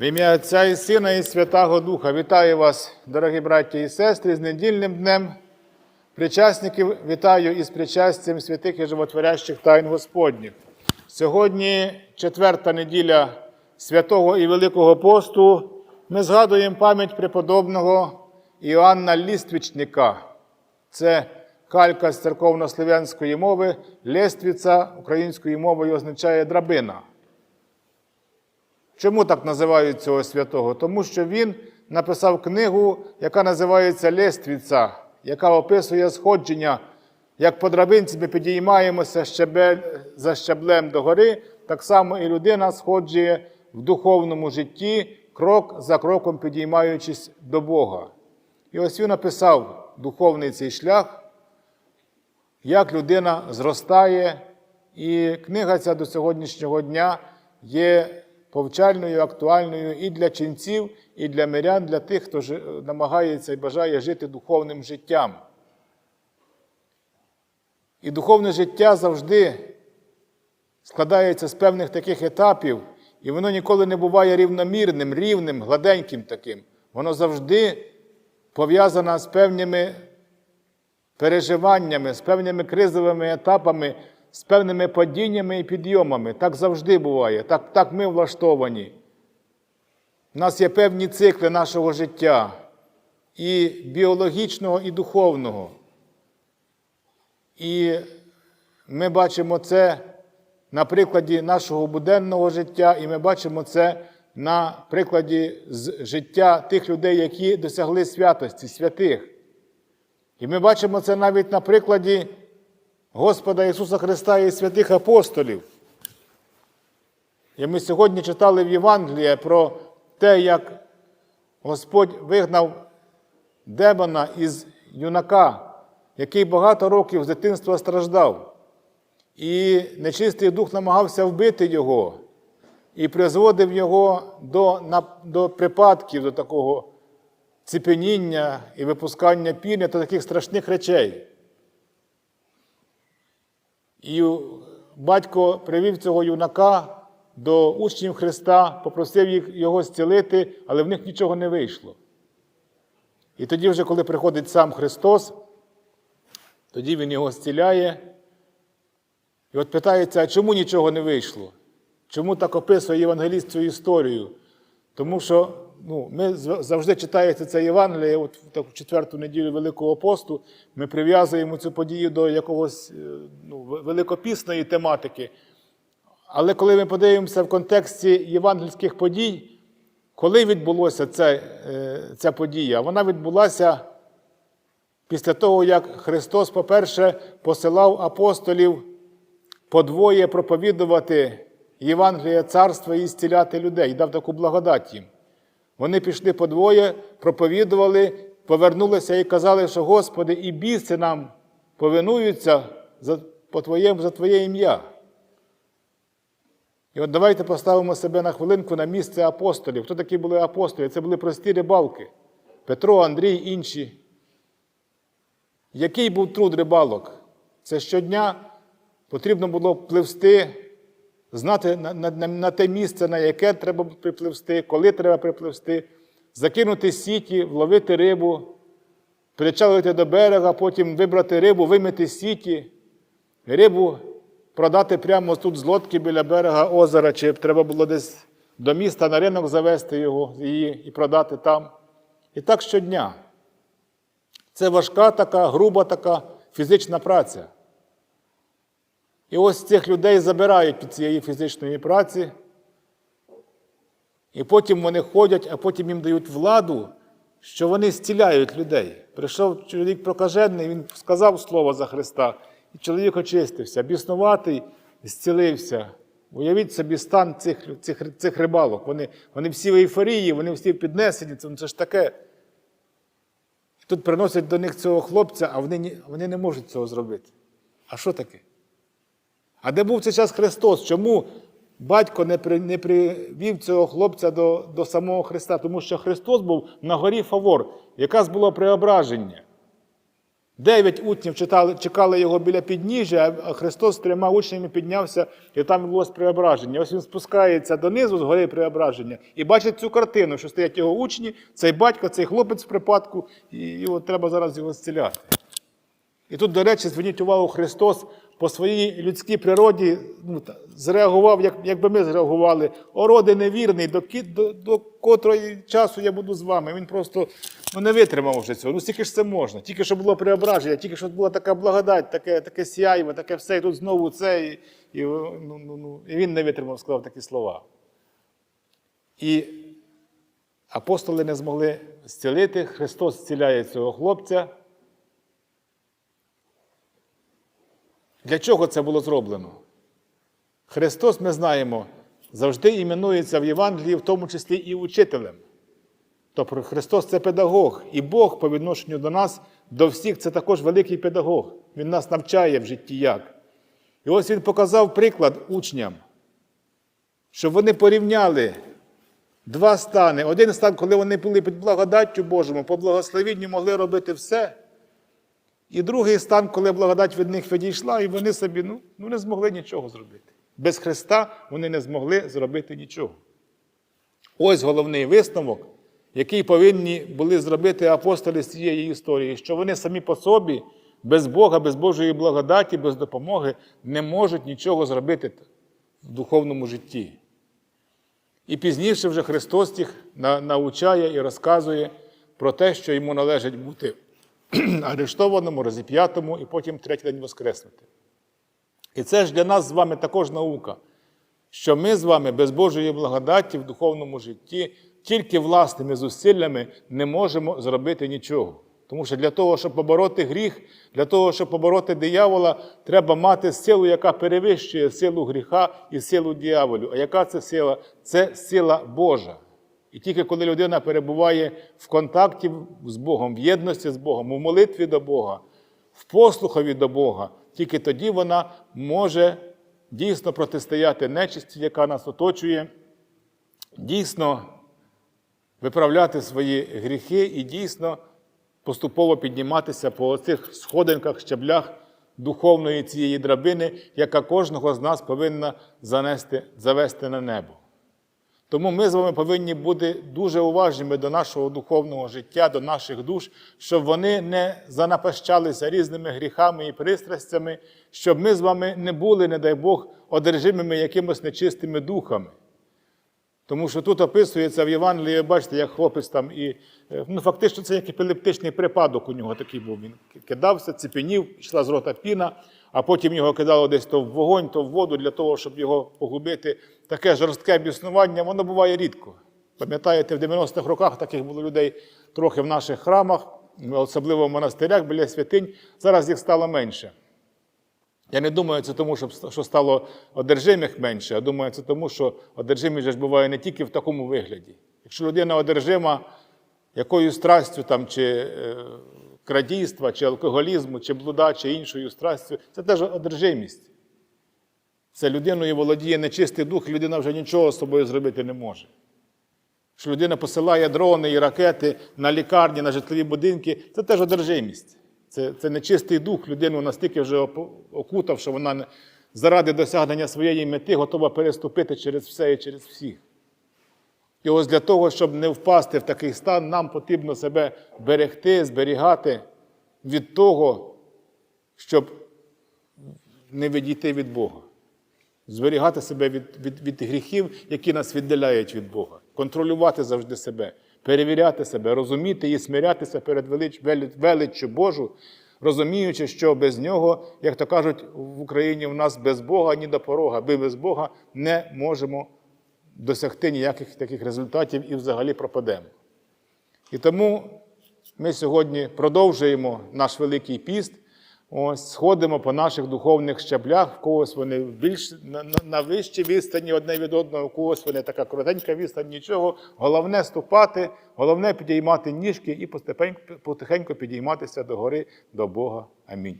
В ім'я Отця і Сина і Святого Духа вітаю вас, дорогі браті і сестри, з недільним днем. Причасників вітаю із причастям святих і животворящих тайн Господніх. Сьогодні четверта неділя святого і Великого посту. Ми згадуємо пам'ять преподобного Іоанна Ліствічника. Це калька з церковно-слов'янської мови, лествіця українською мовою означає драбина. Чому так називають цього святого? Тому що він написав книгу, яка називається Лествіця, яка описує сходження, як по драбинці ми підіймаємося щебель, за щеблем до гори, так само і людина сходжує в духовному житті, крок за кроком підіймаючись до Бога. І ось він написав духовний цей шлях, як людина зростає, і книга ця до сьогоднішнього дня є повчальною, актуальною і для ченців, і для мирян, для тих, хто намагається і бажає жити духовним життям. І духовне життя завжди складається з певних таких етапів, і воно ніколи не буває рівномірним, рівним, гладеньким таким. Воно завжди пов'язане з певними переживаннями, з певними кризовими етапами, з певними падіннями і підйомами. Так завжди буває, так, так ми влаштовані. У нас є певні цикли нашого життя, і біологічного, і духовного. І ми бачимо це на прикладі нашого буденного життя, і ми бачимо це на прикладі життя тих людей, які досягли святості, святих. І ми бачимо це навіть на прикладі Господа Ісуса Христа і святих апостолів. І ми сьогодні читали в Євангелії про те, як Господь вигнав демона із юнака, який багато років з дитинства страждав. І нечистий дух намагався вбити його і призводив його до, до припадків, до такого ціпеніння і випускання пір'я та таких страшних речей. І батько привів цього юнака до учнів Христа, попросив їх його зцілити, але в них нічого не вийшло. І тоді, вже, коли приходить сам Христос, тоді Він його зціляє. І от питається, а чому нічого не вийшло? Чому так описує євангеліст цю історію? Тому що ну, ми завжди читається це Євангеліє, от в таку четверту неділю Великого посту, ми прив'язуємо цю подію до якогось е, ну, великопісної тематики. Але коли ми подивимося в контексті євангельських подій, коли відбулося це, е, ця подія? Вона відбулася після того, як Христос, по-перше, посилав апостолів подвоє проповідувати Євангеліє царства і зціляти людей, дав таку благодать їм. Вони пішли подвоє, проповідували, повернулися і казали, що Господи, і біси нам повинуються за, по твоєму, за Твоє ім'я. І от давайте поставимо себе на хвилинку на місце апостолів. Хто такі були апостолі? Це були прості рибалки. Петро, Андрій, інші. Який був труд рибалок? Це щодня потрібно було пливсти, знати на, на, на, те місце, на яке треба припливсти, коли треба припливсти, закинути сіті, вловити рибу, причалити до берега, потім вибрати рибу, вимити сіті, рибу продати прямо тут з лодки біля берега озера, чи треба було десь до міста на ринок завести його її і продати там. І так щодня. Це важка така, груба така фізична праця. І ось цих людей забирають під цієї фізичної праці, і потім вони ходять, а потім їм дають владу, що вони зціляють людей. Прийшов чоловік прокажений, він сказав слово за Христа, і чоловік очистився, біснуватий, зцілився. Уявіть собі стан цих, цих, цих рибалок. Вони, вони всі в ейфорії, вони всі в піднесенні, це, ну, це ж таке. Тут приносять до них цього хлопця, а вони, вони не можуть цього зробити. А що таке? А де був цей час Христос? Чому батько не, при, не привів цього хлопця до, до самого Христа? Тому що Христос був на горі Фавор, якраз було преображення. Дев'ять учнів читали, чекали його біля підніжжя, а Христос з трьома учнями піднявся, і там відбулось преображення. Ось він спускається донизу з гори преображення і бачить цю картину, що стоять його учні, цей батько, цей хлопець в припадку, і, от треба зараз його зціляти. І тут, до речі, зверніть увагу, Христос по своїй людській природі ну, зреагував, як, як би ми зреагували. О, роди невірний, до, до, до котрої часу я буду з вами. Він просто ну, не витримав вже цього. Ну, скільки ж це можна? Тільки що було преображення, тільки що була така благодать, таке, таке сяйво, таке все, і тут знову це. І, і, ну, ну, ну, і він не витримав, сказав такі слова. І апостоли не змогли зцілити. Христос зціляє цього хлопця. Для чого це було зроблено? Христос, ми знаємо, завжди іменується в Євангелії, в тому числі і учителем. Тобто Христос це педагог, і Бог по відношенню до нас, до всіх, це також великий педагог. Він нас навчає в житті як. І ось він показав приклад учням, щоб вони порівняли два стани. Один стан, коли вони були під благодаттю Божому, по благословінню могли робити все. І другий стан, коли благодать від них відійшла, і вони собі ну, ну, не змогли нічого зробити. Без Христа вони не змогли зробити нічого. Ось головний висновок, який повинні були зробити апостоли з цієї історії, що вони самі по собі, без Бога, без Божої благодаті, без допомоги не можуть нічого зробити в духовному житті. І пізніше вже Христос їх на- навчає і розказує про те, що йому належить бути арештованому, розіп'ятому і потім третій день воскреснути. І це ж для нас з вами також наука, що ми з вами без Божої благодаті в духовному житті тільки власними зусиллями не можемо зробити нічого. Тому що для того, щоб побороти гріх, для того, щоб побороти диявола, треба мати силу, яка перевищує силу гріха і силу дияволю. А яка це сила? Це сила Божа. І тільки коли людина перебуває в контакті з Богом, в єдності з Богом, у молитві до Бога, в послухові до Бога, тільки тоді вона може дійсно протистояти нечисті, яка нас оточує, дійсно виправляти свої гріхи і дійсно поступово підніматися по цих сходинках, щаблях духовної цієї драбини, яка кожного з нас повинна занести, завести на небо. Тому ми з вами повинні бути дуже уважними до нашого духовного життя, до наших душ, щоб вони не занапащалися різними гріхами і пристрастями, щоб ми з вами не були, не дай Бог, одержимими якимось нечистими духами. Тому що тут описується в Євангелії, бачите, як хлопець там і е, ну, фактично це як епілептичний припадок у нього такий був. Він кидався, цепенів, йшла з рота піна, а потім його кидало десь то в вогонь, то в воду для того, щоб його погубити. Таке жорстке біснування, воно буває рідко. Пам'ятаєте, в 90-х роках таких було людей трохи в наших храмах, особливо в монастирях біля святинь. Зараз їх стало менше. Я не думаю, це тому, що стало одержимих менше, а думаю, це тому, що одержимість ж буває не тільки в такому вигляді. Якщо людина одержима якоюсь страстю там, чи е, крадійства, чи алкоголізму, чи блуда, чи іншою страстю, це теж одержимість. Це людиною володіє нечистий дух, людина вже нічого з собою зробити не може. Що людина посилає дрони і ракети на лікарні, на житлові будинки, це теж одержимість. Це, це нечистий дух, людину настільки вже окутав, що вона заради досягнення своєї мети готова переступити через все і через всіх. І ось для того, щоб не впасти в такий стан, нам потрібно себе берегти, зберігати від того, щоб не відійти від Бога. Зберігати себе від, від, від гріхів, які нас віддаляють від Бога, контролювати завжди себе, перевіряти себе, розуміти і смирятися перед велич, велич- величчю Божу, розуміючи, що без нього, як то кажуть, в Україні в нас без Бога ні до порога. Ми без Бога не можемо досягти ніяких таких результатів і взагалі пропадемо. І тому ми сьогодні продовжуємо наш Великий піст. Ось сходимо по наших духовних щаблях, в когось вони більш на, на, вищій відстані одне від одного, у когось вони така коротенька відстань, нічого. Головне ступати, головне підіймати ніжки і потихеньку підійматися до гори до Бога. Амінь.